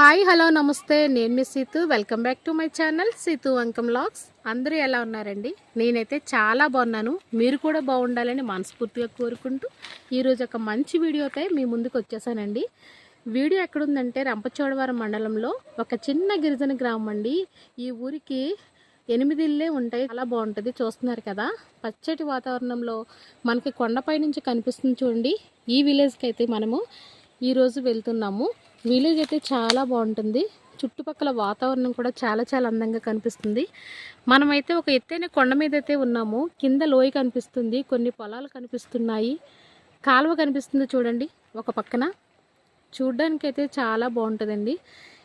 Hi hello నమస్తే. నేను మీ Seethu. Welcome back to my channel Seethu వంకం vlogs అందరూ ఎలా ఉన్నారండి? నేనైతే చాలా బాగున్నాను. మీరు కూడా బాగుండాలని మనస్ఫూర్తిగా కోరుకుంటూ ఈరోజు ఒక మంచి వీడియోతో మీ ముందుకు వచ్చేసానండి. వీడియో ఎక్కడుందంటే రంపచోడవరం మండలంలో ఒక చిన్న గిరిజన గ్రామం అండి. ఈ ఊరికి ఎనిమిది ఇళ్ళే ఉంటాయి. చాలా బాగుంటుంది. చూస్తున్నారు కదా? పచ్చటి వాతావరణంలో మనకి కొండపై నుంచి కనిపిస్తుంది చూడండి. ఈ విలేజ్కి అయితే మనము ఈరోజు వెళ్తున్నాము. విలేజ్ అయితే చాలా బాగుంటుంది. చుట్టుపక్కల వాతావరణం కూడా చాలా చాలా అందంగా కనిపిస్తుంది. మనమైతే ఒక ఎత్తైన కొండ మీద అయితే ఉన్నాము. కింద లోయ కనిపిస్తుంది. కొన్ని పొలాలు కనిపిస్తున్నాయి. కాలువ కనిపిస్తుంది చూడండి ఒక పక్కన. చూడ్డానికైతే చాలా బాగుంటుందండి.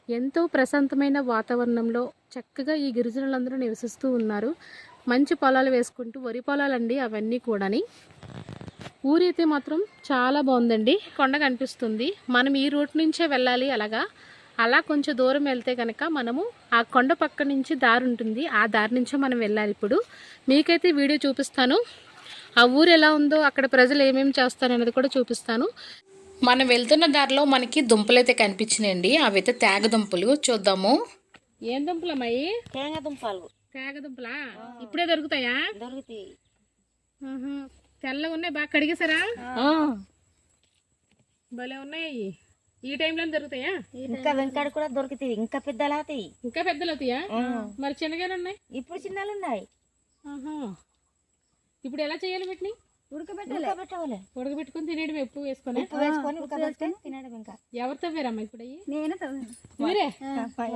ఎంతో ప్రశాంతమైన వాతావరణంలో చక్కగా ఈ గిరిజనులందరూ నివసిస్తూ ఉన్నారు. మంచి పొలాలు వేసుకుంటూ వరి పొలాలండి అవన్నీ కూడాని. ఊరి అయితే మాత్రం చాలా బాగుందండి. కొండ కనిపిస్తుంది. మనం ఈ రూట్ నుంచే వెళ్ళాలి అలాగా. అలా కొంచెం దూరం వెళ్తే కనుక మనము ఆ కొండ పక్క నుంచి దారి ఉంటుంది. ఆ దారి నుంచే మనం వెళ్ళాలి ఇప్పుడు. మీకైతే వీడియో చూపిస్తాను. ఆ ఊరు ఎలా ఉందో అక్కడ ప్రజలు ఏమేమి చేస్తారు అనేది కూడా చూపిస్తాను. మనం వెళ్తున్న దారిలో మనకి దుంపలు అయితే కనిపించినాయండి. అవి అయితే తేగ దుంపలు చూద్దాము. ఏం దుంపలు అమ్మాయి తేంగ దుంపలు. తేగ దుంపలా? ఇప్పుడే దొరుకుతాయా? దొరుకుతాయి. తెల్లగా ఉన్నాయి బాగా కడిగేసారా భలే ఉన్నాయి. ఈ టైంలో దొరుకుతాయా? ఇంకా వెంకట కూడా దొరుకుతాయి. ఇంకా పెద్దలు అవుతాయి. ఇంకా పెద్దలు అవుతాయా? మరి చిన్నగానే ఉన్నాయి? ఇప్పుడు చిన్నలు ఉన్నాయి. ఇప్పుడు ఎలా చేయాలి వీటిని? ఉడకబెట్టాలి. ఉడకబెట్టుకొని తినేయడం ఎప్పు వేసుకొని? ఉప్పు వేసుకొని ఉడకబెట్టుకొని తినడం ఇంకా. ఎవరు తవ్వారమ్మా ఇప్పుడు అయ్యి? నేను మీరే?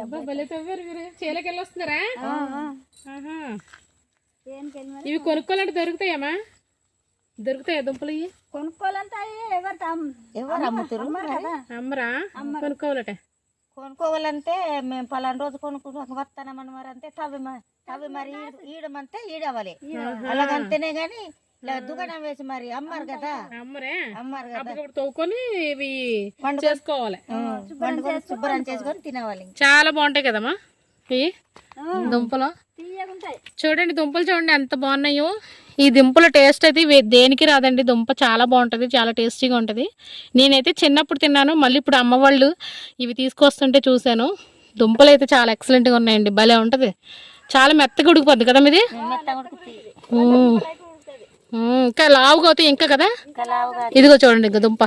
అబ్బా, భలే తవ్వారు మీరు. చేలకి వెళ్ళి వస్తున్నారా ఆహా. ఇవి కొనుక్కోవాలంటే దొరుకుతాయమ్మా? దొరుకుతాయా దుంపలు ఇవి కొనుక్కోవాలంటే ఎవరు ఎవరు అమ్ముతారు? అమ్మరా? కొనుక్కోవాలట. కొనుక్కోవాలంటే మేము పలానా రోజు కొనుక్కుంటూ వస్తానమని మరి అంటే తవ్వి తవ్వి మరి ఈడ- ఈడమంటే ఈడవాలి అలాగంటేనే గాని ఇలా దుకాణం వేసి మరి అమ్మారు కదా. అమ్మరే? అమ్మారు కదా. తవ్వుకొని ఇవి చేసుకోవాలి. శుభ్రం చేసుకొని తినవాలి. చాలా బాగుంటాయి కదమ్మా? దుంపలు. చూడండి దుంపలు చూడండి ఎంత బాగున్నాయో. ఈ దుంపల టేస్ట్ అయితే దేనికి రాదండి. దుంప చాలా బాగుంటుంది చాలా టేస్టీగా ఉంటుంది. నేనైతే చిన్నప్పుడు తిన్నాను మళ్ళీ ఇప్పుడు అమ్మ వాళ్ళు ఇవి తీసుకొస్తుంటే చూశాను. దుంపలు అయితే చాలా ఎక్సలెంట్గా ఉన్నాయండి భలే ఉంటుంది. చాలా మెత్తగా ఉడికిపోద్ది కదా మీది? ఇంకా లావుగా అవుతాయి ఇంకా కదా? ఇదిగో చూడండి ఇంకా దుంప.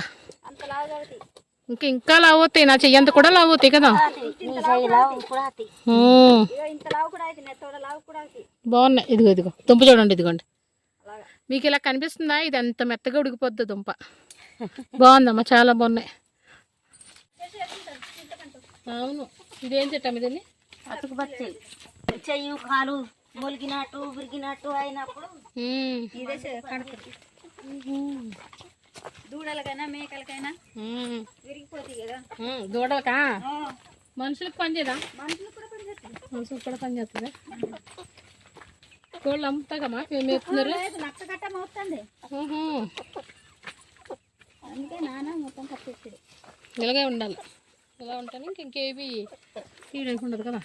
ఇంకా ఇంకా లావు అవుతాయి నా చెయ్యంత కూడా లావు అవుతాయి కదా బాగున్నాయి. ఇదిగో ఇదిగో. దుంప చూడండి ఇదిగోండి. మీకు ఇలా కనిపిస్తుందా? ఇది ఎంత మెత్తగా ఉడికిపోద్ది దుంప. బాగుందమ్మా చాలా బాగున్నాయి. అవును. ఇదేం చెట్టం ఇదండి అతుకు బచ్చాయి చెయ్యి కాలు మొలిగినట్టు విరిగినట్టు అయినప్పుడు ఇదే కడుతుంది దూడలకైనా మేకలకైనా విరిగిపోతాయి కదా. దూడలకా? మనుషులకు పని చేయదా? మనుషులు కూడా పనిచేస్తుంది మనుషులకు కూడా పని చేస్తుందా? కోళ్ళు అమ్ముతాకమ్మా మేము మేపుతున్నారు నక్క కట్ట ఊహు, అందుకే నాన్న మొత్తం కట్టేస్తాడు ఇలాగే ఉండాలి. ఇలా ఉంటాను ఇంక ఇంకేవి తీయడానికి ఉండదు కదా.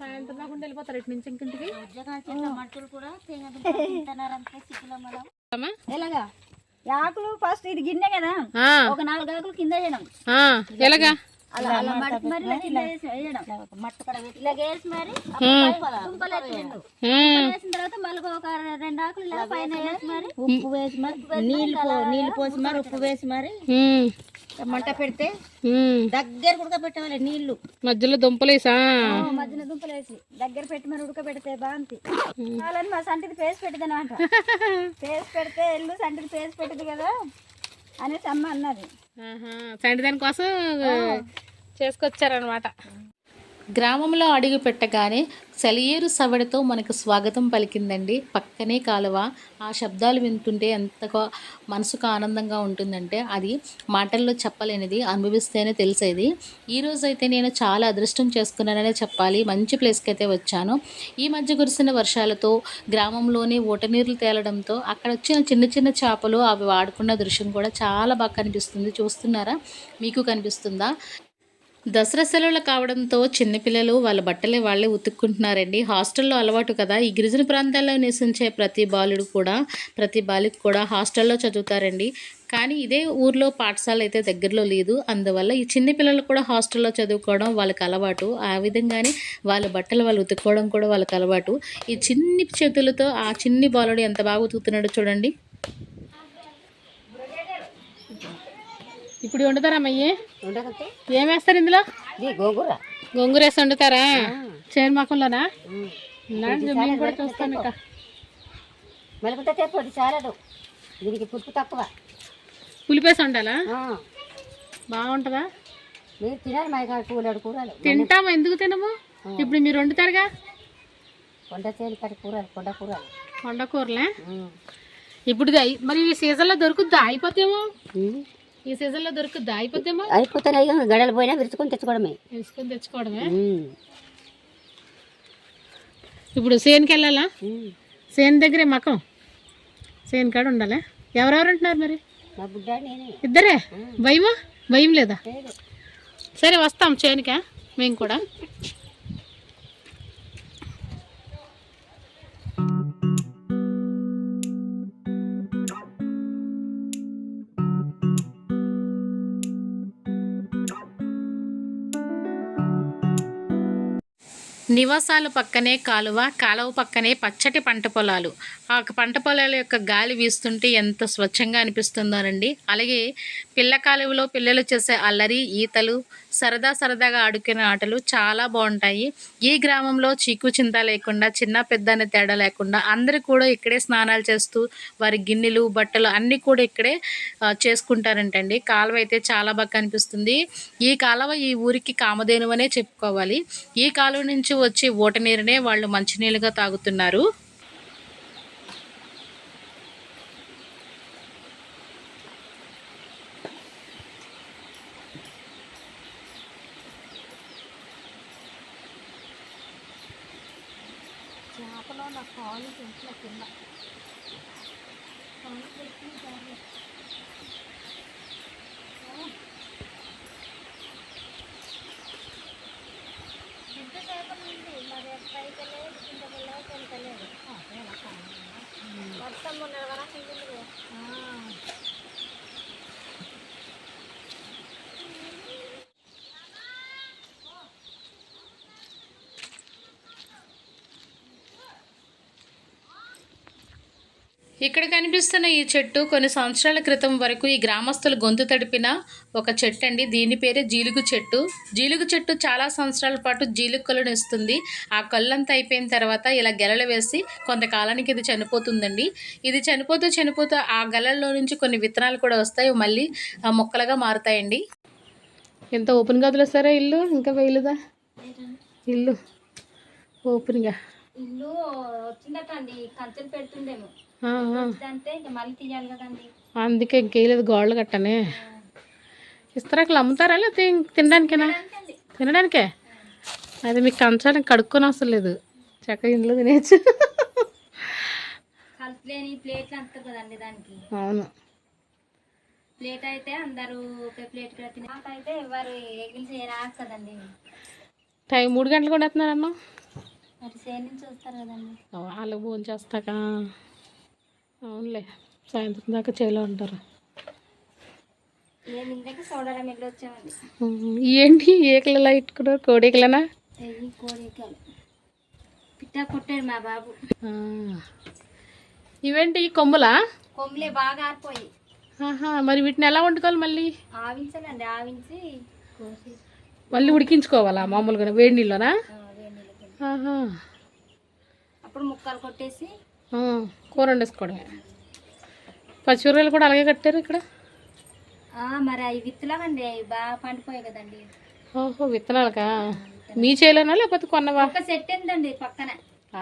సాయంత్రం దాకుండా వెళ్ళిపోతారు ఇటు నుంచి ఇంకింటికి. మనుషులు కూడా? ఎలాగా? ఆకులు ఫస్ట్ ఇది గిన్నె కదా. ఒక నాలుగు ఆకులు కింద వేయడం. ఆ, ఎలాగా? అలా అలా మట్టి మరి ఇలా కింద వేసి వేయడం. మట్టి కూడా ఇలా వేసి మరి దుంపలు వేసిండు. ఉమ్, వేసిన తర్వాత మళ్ళీ ఒక రెండు ఆకులు ఇలా పైన వేసి మరి ఉప్పు వేసి మరి నీళ్ళు నీళ్ళు పోసి మరి ఉప్పు వేసి మరి మంట పెడితే. దగ్గర ఉడకబెట్టాలి నీళ్ళు మధ్యలో దుంపలేసా? మధ్యన దుంపలు వేసి. దగ్గర పెట్టి మరి ఉడకబెడితే బాగుంది. మా సంటిది పేసి పెట్టిందని అంట పేసి పెడితే ఎల్లు సంటిది పేసి పెట్టింది కదా. అనేసి అమ్మ అన్నది. సండి దానికోసం చేసుకొచ్చారనమాట గ్రామంలో అడుగు పెట్టగానే సెలయేరు సవడితో మనకు స్వాగతం పలికిందండి. పక్కనే కాలువ. ఆ శబ్దాలు వింటుంటే ఎంతగా మనసుకు ఆనందంగా ఉంటుందంటే అది మాటల్లో చెప్పలేనిది అనుభవిస్తేనే తెలిసేది. ఈరోజు అయితే నేను చాలా అదృష్టం చేసుకున్నాననే చెప్పాలి. మంచి ప్లేస్కి అయితే వచ్చాను. ఈ మధ్య కురిసిన వర్షాలతో గ్రామంలోనే ఊటనీరులు తేలడంతో అక్కడ వచ్చిన చిన్న చిన్న చేపలు అవి వాడుకున్న దృశ్యం కూడా చాలా బాగా కనిపిస్తుంది. చూస్తున్నారా? మీకు కనిపిస్తుందా? దసరా సెలవులు కావడంతో చిన్నపిల్లలు వాళ్ళ బట్టలే వాళ్ళే ఉతుక్కుంటున్నారండి. హాస్టల్లో అలవాటు కదా. ఈ గిరిజన ప్రాంతాల్లో నివసించే ప్రతి బాలుడు కూడా ప్రతి బాలిక కూడా హాస్టల్లో చదువుతారండి. కానీ ఇదే ఊర్లో పాఠశాల అయితే దగ్గరలో లేదు. అందువల్ల ఈ చిన్న పిల్లలు కూడా హాస్టల్లో చదువుకోవడం వాళ్ళకి అలవాటు. ఆ విధంగానే వాళ్ళ బట్టలు వాళ్ళు ఉతుక్కోవడం కూడా వాళ్ళకి అలవాటు. ఈ చిన్ని చేతులతో ఆ చిన్ని బాలుడు ఎంత బాగా ఉతుకుతున్నాడో చూడండి. ఇప్పుడు వండుతారమ్మయ్యే ఏం వేస్తారు ఇందులో? ఇది గోంగూర. గొంగూర వేసి వండుతారా? చేను మాకంలోనా? ఇలాంటి మేము కూడా చూస్తాం ఇక. మెలుగుతే పొడి చాలదు. దీనికి పులుపు తక్కువ. పులిపేసి వండాలా? ఆ, బాగుంటుందా? మీరు తినాలి కూరలు కూరలు. తింటాము ఎందుకు తినము? ఇప్పుడు మీరు వండుతారుగా? కొండ చేను కట్టి కూరలు కొండ కూరలు. వండ కూరలే. ఇప్పుడు మరి సీజన్లో దొరుకుద్దా? అయిపోతేమో? ఈ సీజన్లో దొరుకుద్దా? అయిపోతేమో అయిపోతున్నాయి ఇక గడలు పోయినా విరుచుకొని తెచ్చుకోవడమే. వేసుకొని తెచ్చుకోవడమే. ఇప్పుడు సేన్కి వెళ్ళాలా. సేన్ దగ్గరే మకం. సేన్ కాడ ఉండాలా? ఎవరెవరు ఉంటున్నారు మరి? ఇద్దరే? భయమా? భయం లేదు. సరే వస్తాం చేనుకా. మేము కూడా. నివాసాలు పక్కనే కాలువ కాలువ పక్కనే పచ్చటి పంట పొలాలు. ఆ పంట పొలాల యొక్క గాలి వీస్తుంటే ఎంత స్వచ్ఛంగా అనిపిస్తుందోనండి. అలాగే పిల్ల కాలువలో పిల్లలు చేసే అల్లరి ఈతలు సరదా సరదాగా ఆడుకునే ఆటలు చాలా బాగుంటాయి. ఈ గ్రామంలో చీకు చింత లేకుండా చిన్న పెద్ద అనే తేడా లేకుండా అందరూ కూడా ఇక్కడే స్నానాలు చేస్తూ వారి గిన్నెలు బట్టలు అన్నీ కూడా ఇక్కడే చేసుకుంటారంటండి. కాలువ అయితే చాలా బాగా కనిపిస్తుంది. ఈ కాలువ ఈ ఊరికి కామధేను అనే చెప్పుకోవాలి. ఈ కాలువ నుంచి వచ్చే ఊట నీరునే వాళ్ళు మంచినీళ్ళుగా తాగుతున్నారు. ไปเลยออกไปแล้วค่ะวันสมุนอะไรวะนะใช่ไม่รู้อ่า ఇక్కడ కనిపిస్తున్న ఈ చెట్టు కొన్ని సంవత్సరాల క్రితం వరకు ఈ గ్రామస్తులు గొంతు తడిపిన ఒక చెట్టు అండి. దీని పేరే జీలుగు చెట్టు. జీలుగు చెట్టు చాలా సంవత్సరాల పాటు జీలుగు కళ్ళను ఇస్తుంది ఆ కళ్ళంతా అయిపోయిన తర్వాత ఇలా గెలలు వేసి కొంతకాలానికి ఇది చనిపోతుందండి. ఇది చనిపోతూ చనిపోతూ ఆ గెలల్లో నుంచి కొన్ని విత్తనాలు కూడా వస్తాయి. మళ్ళీ ఆ మొక్కలుగా మారుతాయండి. ఎంత ఓపెన్ గదులు వస్తారా ఇల్లు? ఇంకా వేయలేదా? ఇల్లు ఓపెన్గా. ఇల్లు వచ్చిందట అండి కంచెలు పెడుతుండేమో. అందుకే ఇంకేయలేదు గోడలు కట్టనే. ఇస్తరాకులు అమ్ముతారా ఇంక తినడానికేనా? తినడానికే? అది మీకు కంచానికి కడుక్కొని అవసరం లేదు. చక్కగా ఇంట్లో తినేచ్చు కలిపలేని ప్లేట్లు అంటారు కదండి దానికి. అవును. ప్లేట్ అయితే అందరూ ఒకే ప్లేట్ అయితే ఎవరు కదండి. టైం మూడు గంటలు కూడా వేస్తున్నారు అన్న మరి సేన్ నుంచి వస్తారు కదండి. వాళ్ళు భోజనం చేస్తాక అవునులే సాయంత్రం దాకా చేలో ఉంటారు ఏంటి ఏకల లైట్ కూడా కోడేకలనా కొట్టాడు మా బాబు. ఇవేంటి కొమ్ములా? కొమ్ములే బాగా ఆరిపోయి మరి వీటిని ఎలా వండుకోవాలి మళ్ళీ? ఆవించాలండి ఆవించి మళ్ళీ ఉడికించుకోవాలా మామూలుగా వేడి నీళ్ళనా అప్పుడు ముక్కలు కొట్టేసి కూర వండేసుకోవడమే. పచ్చిమిరకాయలు కూడా అలాగే కట్టారు ఇక్కడ? మరి అవి అవి బాగా పండిపోయాయి కదండి. ఓహో విత్తనాలకా? మీ చేలోనా లేకపోతే కొన్నవా? ఒక చెట్టు ఉందండి పక్కన.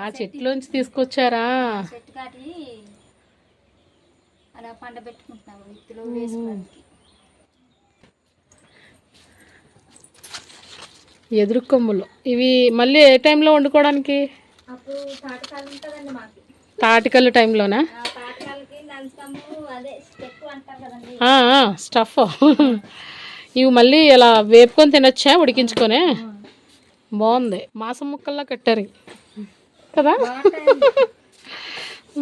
ఆ చెట్లోంచి తీసుకొచ్చారా? చెట్టు కాటి అలా పండ పెట్టుకుంటున్నాము విత్తులు వేసుకోవడానికి. ఎదురు కొమ్ములు. ఇవి మళ్ళీ ఏ టైంలో వండుకోవడానికి? అప్పుడు తాటకాలు ఉంటుందండి మాకు. తాటికల్లు టైంలోనా? స్టఫ్. ఇవి మళ్ళీ ఇలా వేపుకొని తినొచ్చా? ఉడికించుకొని? బాగుంది. మాసం ముక్కల్లా కట్టారు. కదా?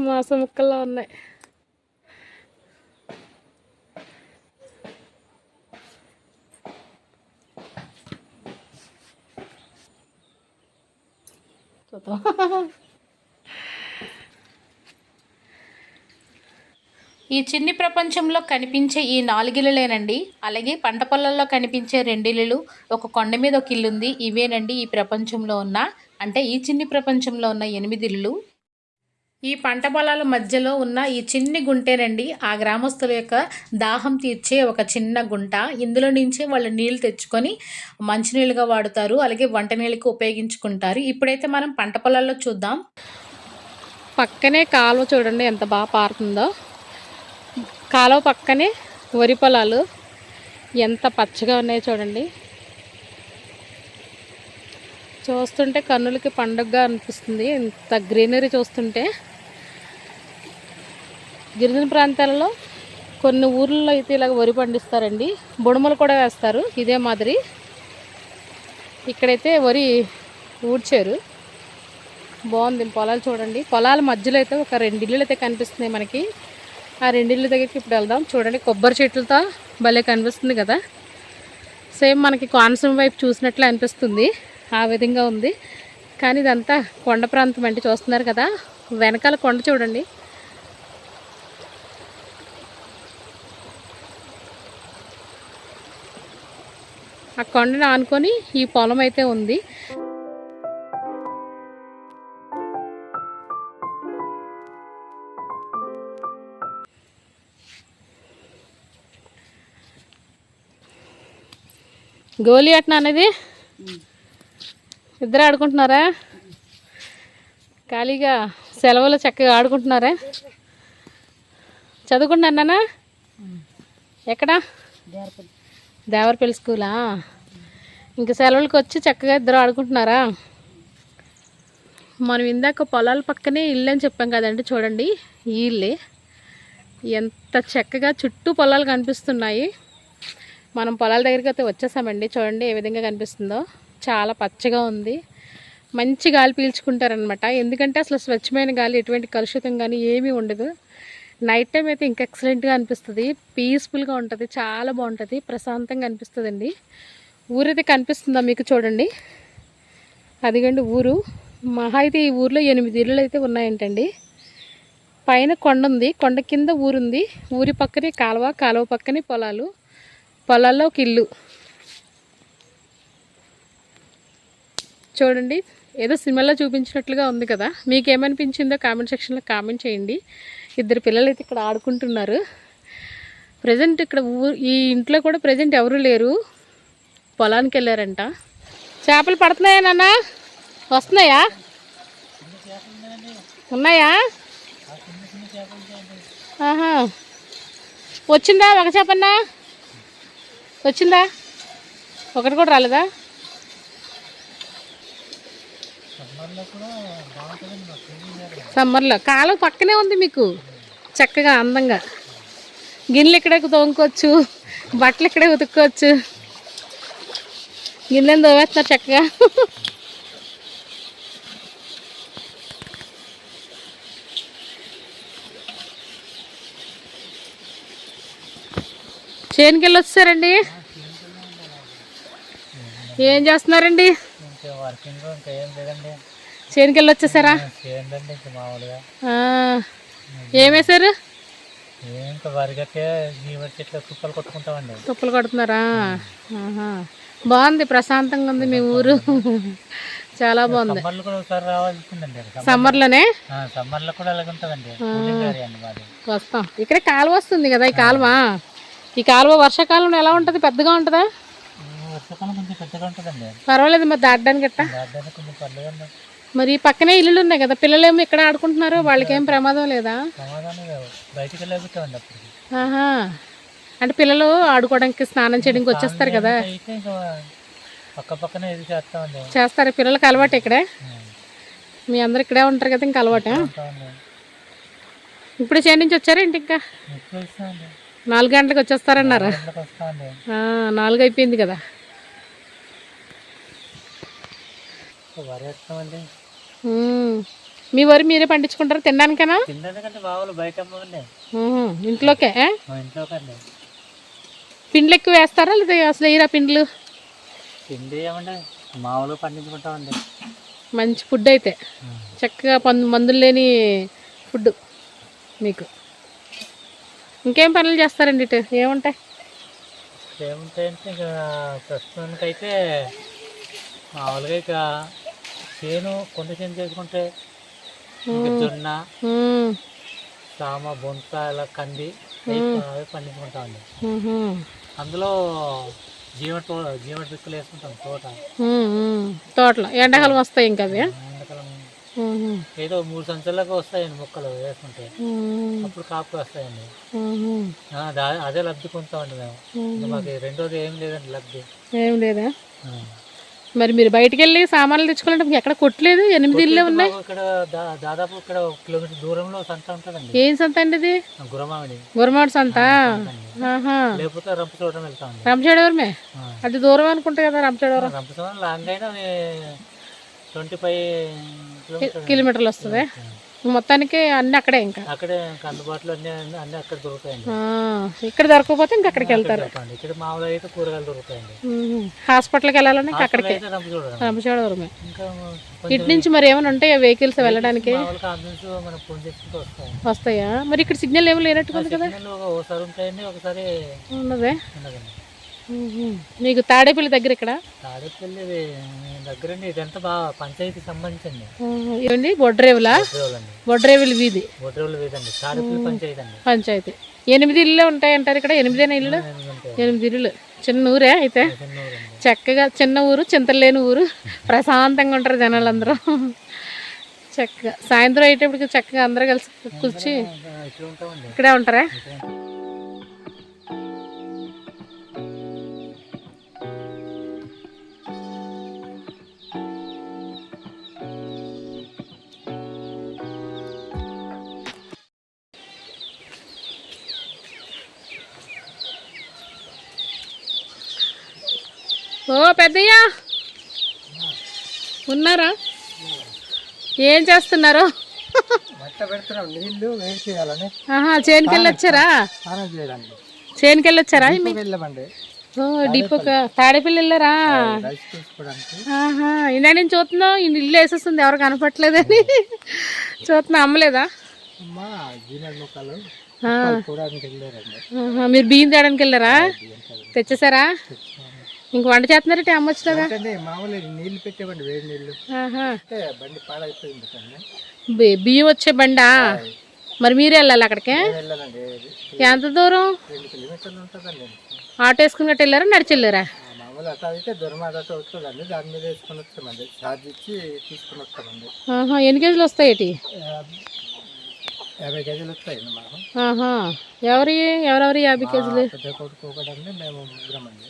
మాసం ముక్కల్లా ఉన్నాయి. చూద్దాం. ఈ చిన్ని ప్రపంచంలో కనిపించే ఈ నాలుగిళ్ళలేనండి. అలాగే పంట పొలాల్లో కనిపించే రెండిళ్ళు ఒక కొండ మీద ఒక ఇల్లు ఉంది ఇవేనండి ఈ ప్రపంచంలో ఉన్న అంటే ఈ చిన్ని ప్రపంచంలో ఉన్న ఎనిమిది ఇళ్ళు ఈ పంట పొలాల మధ్యలో ఉన్న ఈ చిన్ని గుంటేనండి ఆ గ్రామస్తుల యొక్క దాహం తీర్చే ఒక చిన్న గుంట. ఇందులో నుంచే వాళ్ళు నీళ్ళు తెచ్చుకొని మంచినీళ్ళుగా వాడుతారు. అలాగే వంట నీళ్ళకి ఉపయోగించుకుంటారు. ఇప్పుడైతే మనం పంట పొలాల్లో చూద్దాం. పక్కనే కాలువ చూడండి ఎంత బాగా పారుతుందో. కాలువ పక్కనే వరి పొలాలు ఎంత పచ్చగా ఉన్నాయో చూడండి. చూస్తుంటే కన్నులకి పండుగగా అనిపిస్తుంది. ఇంత గ్రీనరీ చూస్తుంటే గిరిజన ప్రాంతాలలో కొన్ని ఊర్లలో అయితే ఇలాగ వరి పండిస్తారండి. బుడమలు కూడా వేస్తారు ఇదే మాదిరి. ఇక్కడైతే వరి ఊడ్చారు. బాగుంది. పొలాలు చూడండి. పొలాల మధ్యలో అయితే ఒక రెండు ఇల్లులు అయితే కనిపిస్తున్నాయి మనకి. ఆ రెండిళ్ళ దగ్గరికి ఇప్పుడు వెళ్దాం. చూడండి కొబ్బరి చెట్లతో భలే కనిపిస్తుంది కదా. సేమ్ మనకి కోనసీమ వైపు చూసినట్లు అనిపిస్తుంది. ఆ విధంగా ఉంది. కానీ ఇదంతా కొండ ప్రాంతం అంటే చూస్తున్నారు కదా. వెనకాల కొండ చూడండి. ఆ కొండను ఆనుకొని ఈ పొలం అయితే ఉంది. గోలీ అట్నా అనేది? ఇద్దరు ఆడుకుంటున్నారా? ఖాళీగా సెలవులు చక్కగా ఆడుకుంటున్నారా? చదువుకుంటున్నానా ఎక్కడా? దేవరపల్లి స్కూలా? ఇంక సెలవులకు వచ్చి చక్కగా ఇద్దరు ఆడుకుంటున్నారా? మనం ఇందాక పొలాల పక్కనే ఇల్లు అని చెప్పాం కదండి చూడండి ఈ ఇల్లే. ఎంత చక్కగా చుట్టూ పొలాలు కనిపిస్తున్నాయి. మనం పొలాల దగ్గరికి అయితే వచ్చేసామండి. చూడండి ఏ విధంగా కనిపిస్తుందో. చాలా పచ్చగా ఉంది. మంచి గాలి పీల్చుకుంటారనమాట ఎందుకంటే అసలు స్వచ్ఛమైన గాలి ఎటువంటి కలుషితం కానీ ఏమీ ఉండదు. నైట్ టైం అయితే ఇంకా ఎక్సలెంట్గా అనిపిస్తుంది. పీస్ఫుల్గా ఉంటుంది. చాలా బాగుంటుంది. ప్రశాంతంగా అనిపిస్తుందండి. ఊరైతే కనిపిస్తుందా మీకు చూడండి. అదిగండి ఊరు. మహా అయితే ఈ ఊర్లో ఎనిమిది ఇళ్ళు అయితే ఉన్నాయంటండి. పైన కొండ ఉంది. కొండ కింద ఊరుంది. ఊరి పక్కనే కాలువ కాలువ పక్కనే పొలాలు. పొలాల్లో ఒక ఇల్లు చూడండి ఏదో సినిమాలో చూపించినట్లుగా ఉంది కదా. మీకు ఏమనిపించిందో కామెంట్ సెక్షన్లో కామెంట్ చేయండి. ఇద్దరు పిల్లలు అయితే ఇక్కడ ఆడుకుంటున్నారు. ప్రజెంట్ ఇక్కడ ఈ ఇంట్లో కూడా ప్రజెంట్ ఎవరు లేరు. పొలానికి వెళ్ళారంట చేపలు పడుతున్నాయా నాన్న? వస్తున్నాయా? ఉన్నాయా? ఆహా. వచ్చిందా ఒక చేపన్నా? వచ్చిందా? ఒకటి కూడా రాలేదా? సమ్మర్లో. కాలం పక్కనే ఉంది మీకు. చక్కగా అందంగా. గిన్నెలు ఇక్కడే తోముకోవచ్చు. బట్టలు ఇక్కడే ఉతుక్కోవచ్చు. గిన్నెలు తోమేస్తున్నారు చక్కగా. చేనుకెళ్ళి వచ్చారండి ఏం చేస్తున్నారండి ఇంకా వర్కింగ్ ఇంకా ఏం లేదండి చేనుకి వెళ్ళి వచ్చేసారా చేయండి ఇంకా మామూలుగా ఆ, ఏం వేశారు ఏం ఇంకా వరిగట్టే జీవరి చెట్లు కుప్పలు కొట్టుకుంటామండి. తుప్పలు కొడుతున్నారా. బాగుంది ప్రశాంతంగా ఉంది మీ ఊరు. చాలా బాగుంది. సమ్మర్లోనే వస్తాం. ఇక్కడ కాలువ వస్తుంది కదా ఈ కాలువ. ఈ కాలువ వర్షాకాలంలో ఎలా ఉంటుంది? పెద్దగా ఉంటుందా? పర్వాలేదు మరి దాటడానికి గట్ట మరి ఈ పక్కనే ఇల్లులు ఉన్నాయి కదా పిల్లలేమో ఇక్కడ ఆడుకుంటున్నారు వాళ్ళకేం ప్రమాదం లేదా? ఆహా. అంటే పిల్లలు ఆడుకోవడానికి స్నానం చేయడానికి వచ్చేస్తారు కదా? చేస్తారు. పిల్లలకి అలవాటు ఇక్కడే. మీ అందరు ఇక్కడే ఉంటారు కదా ఇంకా అలవాటు? ఇప్పుడు చేను నుంచి వచ్చారా ఇంటి ఇంకా? నాలుగు గంటలకు వచ్చేస్తారన్నారా? నాలుగు అయిపోయింది కదా వరి వేస్తామండి ఉమ్. మీ వరి మీరే పండించుకుంటారా? తినడానికేనా. ఇంట్లోకే పిండ్లు ఎక్కువ వేస్తారా? లేదా అసలు వేయరా పిండ్లు? ఏమండి మామూలుగా పండించుకుంటామండి. మంచి ఫుడ్ అయితే. చక్కగా పందు మందులు లేని ఫుడ్ మీకు. ఇంకేం పనులు చేస్తారండి ఇటు? ఏముంటాయి? ఏముంటాయంటే ఇక ప్రస్తుతానికైతే మామూలుగా ఇక చేను కొంత చేను చేసుకుంటే ఇంకా జొన్న. సామ బొంత ఇలా కంది అవి పండించుకుంటామండి ఉహు. అందులో జీవ జీవ డ్రిక్కులు వేసుకుంటాం తోట. తోటలో ఎండాకాలం వస్తాయి ఇంకా అవి? ఎండాకాలం. ఏదో మూడు సంచులకు వస్తాయండి మొక్కలు వేసుకుంటే. అప్పుడు కాపు వస్తాయండి. అదే లబ్ధి పొందుతామండి మేము. మాకు రెండోది ఏం లేదండి లబ్ధి. ఏం లేదా. మరి మీరు బయటికి వెళ్ళి సామాన్లు తెచ్చుకోవాలంటే మీకు ఎక్కడ కొట్టలేదు ఎనిమిది ఇళ్ళే ఉన్నాయి. ఇక్కడ దాదాపు ఇక్కడ కిలోమీటర్ దూరంలో సంత ఉంటుందండి. ఏం సంత అండి ఇది? గురమాడు సంత. లేకపోతే వెళ్తామండి. రంపచేడవరమే. అది దూరం అనుకుంటా కదా రంపచేడవరం. లాంగ్ అయినా ట్వంటీ ఫైవ్ కిలోమీటర్ కిలోమీటర్లు వస్తుంది. మొత్తానికి అన్ని అక్కడే ఇంకా. అక్కడే అందుబాటులో అన్ని అన్ని అక్కడ దొరుకుతాయండి. ఆ, ఇక్కడ దొరకకపోతే ఇంకా అక్కడికి వెళ్తారు. ఇక్కడ మామూలుగా అయితే కూరగాయలు దొరుకుతాయండి. హాస్పిటల్కి వెళ్ళాలని అక్కడికే. రంపచేడవరమే ఇంకా ఇటు నుంచి మరి ఏమైనా ఉంటాయా వెహికల్స్ వెళ్ళడానికి? వస్తాయా? మరి ఇక్కడ సిగ్నల్ ఏమి లేనట్టుగా ఉంది కదా? ఒకసారి ఉంటాయండి ఒకసారి ఉన్నదే. ఉహు. మీకు తాడేపల్లి దగ్గర ఇక్కడ? తాడేపల్లి ఇది దగ్గరండి ఇదంతా బాగా పంచాయతీకి సంబంధించండి ఉహు. ఇవండి బొడ్రేవులా? బొడ్రేవులు వీధి. బొడ్రేవులు వేదండి తాడేపల్లి పంచాయతీ అండి. పంచాయతీ. ఎనిమిది ఇళ్ళు ఉంటాయి అంటారు ఇక్కడ? ఎనిమిదేనా ఇల్లు ఎనిమిది ఇల్లు చిన్న ఊరే అయితే? చక్కగా చిన్న ఊరు చింతలేని ఊరు. ప్రశాంతంగా ఉంటారు జనాలందరూ. చక్కగా. సాయంత్రం అయ్యేటప్పటికి చక్కగా అందరూ కలిసి కూర్చి ఇక్కడే ఉంటారా? ఓ పెద్దయ్యా? ఉన్నారా? ఏం చేస్తున్నారు? నీళ్ళు వేడి చేయాలని. వచ్చారా వచ్చారా వెళ్ళమండి. ఓ డిపోక? తాడేపల్లి వెళ్ళారా ఇందా నేను చూస్తున్నాం ఈ ఇల్లు వేసేస్తుంది ఎవరు కనపట్లేదని చూస్తున్నా అమ్మలేదా? మీరు బియ్యం తేయడానికి వెళ్ళారా? తెచ్చేసారా? ఇంక వంట చేస్తున్నారంటే అమ్మ అంటే మామూలు నీళ్ళు పెట్టేవండి వేడి అంటే బండి పాడైపోయింది బియ్యం వచ్చే బండా? మరి మీరు వెళ్ళాలి అక్కడికి? ఎంత దూరం? ఆటో వేసుకుని గట్ట వెళ్ళారా నడిచి వెళ్ళారా? మామూలు అట్లా అయితే దూరం అటు వస్తుందండి. దాని మీద వేసుకొని వస్తామండి ఛార్జ్ ఇచ్చి తీసుకొని వస్తామండి. ఆహా ఎన్ని కేజీలు వస్తాయి యాభై కేజీలు వస్తాయండి మాకు. ఆహా. ఎవరి ఎవరెవరి యాభై కేజీలు? మేము ముగ్గురమండి.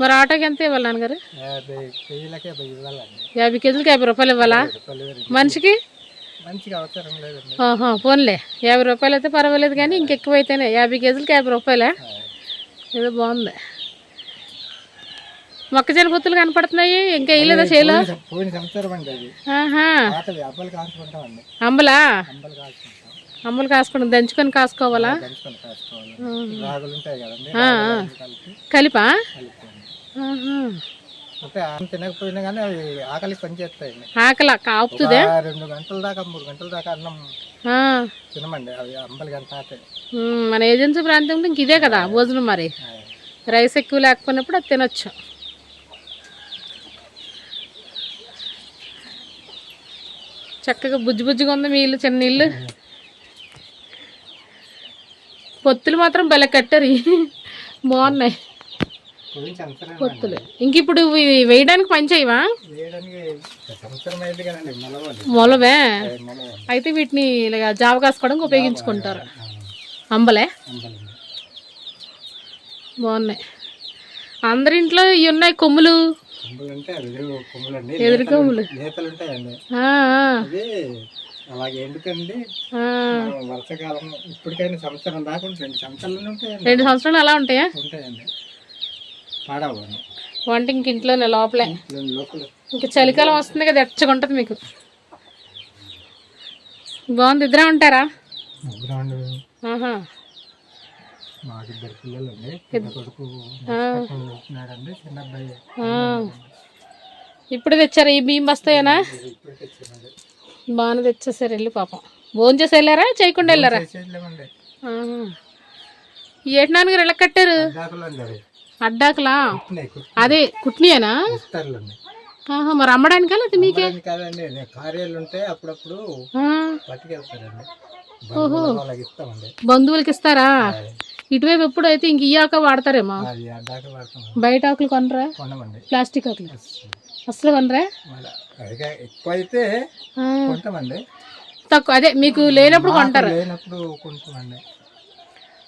మరి ఆటోకి ఎంత ఇవ్వాలి నాన్నగారు? యాభై కేజీలకి యాభై రూపాయలు ఇవ్వాలా. మనిషికి? పోన్లే. యాభై రూపాయలు అయితే పర్వాలేదు కానీ ఇంకెక్కువ అయితేనే. యాభై కేజీలకి యాభై రూపాయలే? ఏదో బాగుంది. మొక్కజొన్న పొత్తులు కనపడుతున్నాయి. ఇంకా వేయలేదా కాసుకుంటామండి. అంబలా? అంబలు కాసుకుంటాం. దంచుకొని కాసుకోవాలా? కలిపి. అంటే ఆమె తినకపోయినా కానీ అవి ఆకలి పని చేస్తాయండి ఆకల కాపుతుందే? రెండు గంటల దాకా మూడు గంటల దాకా అన్నం. తినమండి అవి అంబలి గంట మన ఏజెన్సీ ప్రాంతంలో ఇంక ఇదే కదా భోజనం మరి. రైస్ ఎక్కువ లేకపోయినప్పుడు అది తినొచ్చు. చక్కగా బుజ్జి బుజ్జిగా ఉంది మీ ఇల్లు చిన్న ఇల్లు పొత్తులు మాత్రం భలే కట్టారు. బాగున్నాయి. పొత్తులు. ఇంక ఇప్పుడు వేయడానికి పని చేయవా? వేయడానికి సంవత్సరం అయింది కదండి మొలవాలి మొలవే? అయితే వీటిని ఇలాగ జావ కాసుకోవడానికి ఉపయోగించుకుంటారు. అంబలే? బాగున్నాయి. అందరి ఇంట్లో ఇవి ఉన్నాయి కొమ్ములు? ఎదురు కొమ్ములు. అలాగే ఎందుకండి? వర్షాకాలం ఇప్పటికైనా సంవత్సరం దాకా రెండు సంవత్సరాలు రెండు సంవత్సరాలు అలా ఉంటాయా? ఉంటాయండి. పాడవు వంట ఇంక ఇంట్లోనే లోపలే. ఇంక చలికాలం వస్తుంది కదా ఎచ్చగుంటది మీకు? బాగుంది ఇద్దరే ఉంటారా? ముగ్గురు అండి ఆహా. మాకు ఇద్దరు పిల్లలు అండి పెద్ద కొడుకు వచ్చినాడండి చిన్న అబ్బాయి ఆ. ఇప్పుడు తెచ్చారా ఈ బియ్యం వస్తాయనా బాగానే తెచ్చేసారు వెళ్ళి పాపం. భోజనం చేసి వెళ్ళారా? చేయకుండా వెళ్ళారా. ఏటి నాన్నగారు ఎలా కట్టారు? అడ్డాకలా? అదే కుట్నియేనా మరి అమ్మడానికా లేకపోతే మీకే? కాదండి కార్యాలు అప్పుడప్పుడు పట్టుకెళ్తారండి. బంధువులకు ఇస్తారా? ఇటువైపు ఎప్పుడు అయితే ఇంక ఆక వాడతారేమో? బయట ఆకులు కొనరా? ప్లాస్టిక్ ఆకులు. అసలు కొనరా? ఎక్కువ అయితే తక్కువ అదే మీకు లేనప్పుడు కొంటారు?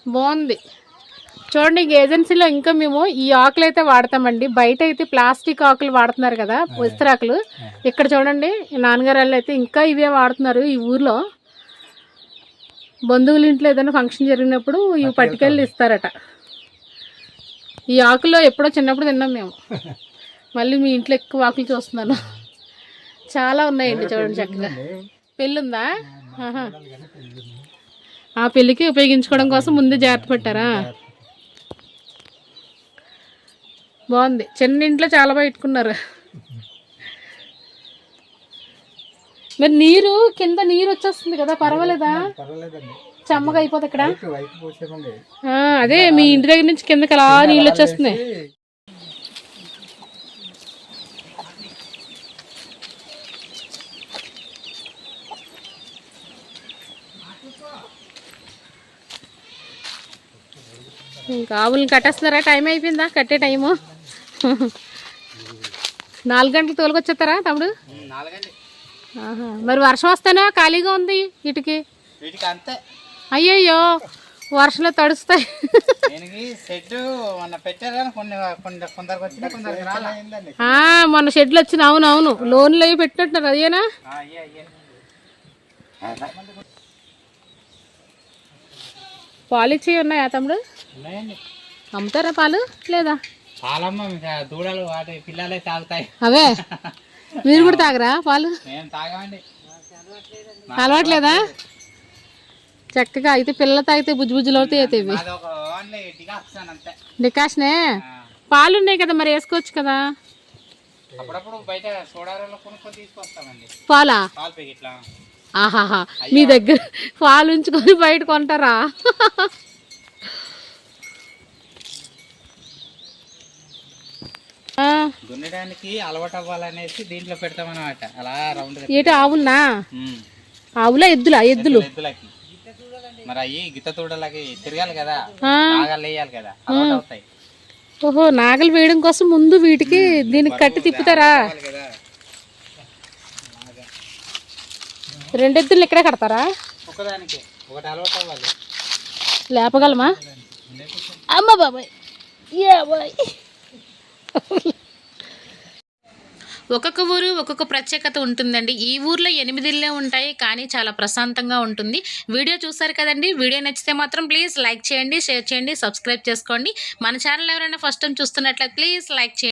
బాగుంది. చూడండి ఇంక ఏజెన్సీలో ఇంకా మేము ఈ ఆకులు అయితే వాడతామండి. బయట అయితే ప్లాస్టిక్ ఆకులు వాడుతున్నారు కదా విస్తరాకులు. ఇక్కడ చూడండి ఈ నాన్నగారు వాళ్ళు అయితే ఇంకా ఇవే వాడుతున్నారు ఈ ఊర్లో. బంధువుల ఇంట్లో ఏదైనా ఫంక్షన్ జరిగినప్పుడు ఇవి పట్టుకెళ్ళి ఇస్తారట. ఈ ఆకులో ఎప్పుడో చిన్నప్పుడు తిన్నాం మేము. మళ్ళీ మీ ఇంట్లో ఎక్కువ ఆకులు చూస్తున్నాను. చాలా ఉన్నాయండి చూడండి చక్కగా. పెళ్ళుందా. ఆ పెళ్ళికి ఉపయోగించుకోవడం కోసం ముందే జాగ్రత్త పెట్టారా? బాగుంది. చిన్న ఇంట్లో చాలా బాగా పెట్టుకున్నారు. మరి నీరు కింద నీరు వచ్చేస్తుంది కదా పర్వాలేదా? చెమ్మగా అయిపోతుంది ఇక్కడ? అదే మీ ఇంటి దగ్గర నుంచి కిందకి అలా నీళ్ళు వచ్చేస్తున్నాయి. ఇంకా ఆవులను కట్టేస్తున్నారా? టైం అయిపోయిందా? కట్టే టైము? నాలుగు గంటలు తోలుకొచ్చేస్తారా తమ్ముడు. మరి వర్షం వస్తేనే ఖాళీగా ఉంది ఇటుకి? అయ్యయ్యో వర్షంలో తడుస్తాయి. మొన్న షెడ్లు వచ్చిన అవును అవును లోన్లు అవి పెట్టినట్టున్నారు. అదేనా పాలు ఇచ్చి ఉన్నాయా తమ్ముడు? అమ్ముతారా పాలు? లేదా? పాలమ్మ దూడలు వాటి పిల్లలే తాగుతాయి. అవే? మీరు కూడా తాగరా పాలు? అలవాట్లేదా? చక్కగా అయితే పిల్లలు తాగితే బుజ్జి బుజ్జులు అవుతాయి అయితే ఇవి. డికాషనే పాలు ఉన్నాయి కదా మరి వేసుకోవచ్చు కదా? పాలా? ఆహాహా. మీ దగ్గర పాలు ఉంచుకొని బయట కొంటారా? దున్నడానికి అలవాటు అవ్వాలనేసి దీంట్లో పెడతామన్నమాట. అలా రౌండ్ ఏటి ఆవులనా? ఆవులా ఎద్దులా? ఎద్దులు. ఎద్దులకి. మరి అయ్యి గిత్త తూడలకి తిరగాలి కదా. నాగలు వేయాలి కదా. అలవాటు అవుతాయి. ఓహో నాగలు వేయడం కోసం ముందు వీటికి దీనికి కట్టి తిప్పుతారా? వేయాలి కదా. రెండు ఎద్దులు ఇక్కడే కడతారా? ఒకదానికి. ఒకటి అలవాటు అవ్వాలి. లేపగలమా? అమ్మ బాబాయ్. ఏ బాయ్. ఒక్కొక్క ఊరు ఒక్కొక్క ప్రత్యేకత ఉంటుందండి. ఈ ఊర్లో ఎనిమిదిలే ఉంటాయి కానీ చాలా ప్రశాంతంగా ఉంటుంది. వీడియో చూసారు కదండి? వీడియో నచ్చితే మాత్రం ప్లీజ్ లైక్ చేయండి షేర్ చేయండి సబ్స్క్రైబ్ చేసుకోండి. మన ఛానల్ ఎవరైనా ఫస్ట్ టైం చూస్తున్నట్లయితే ప్లీజ్ లైక్ చేయండి.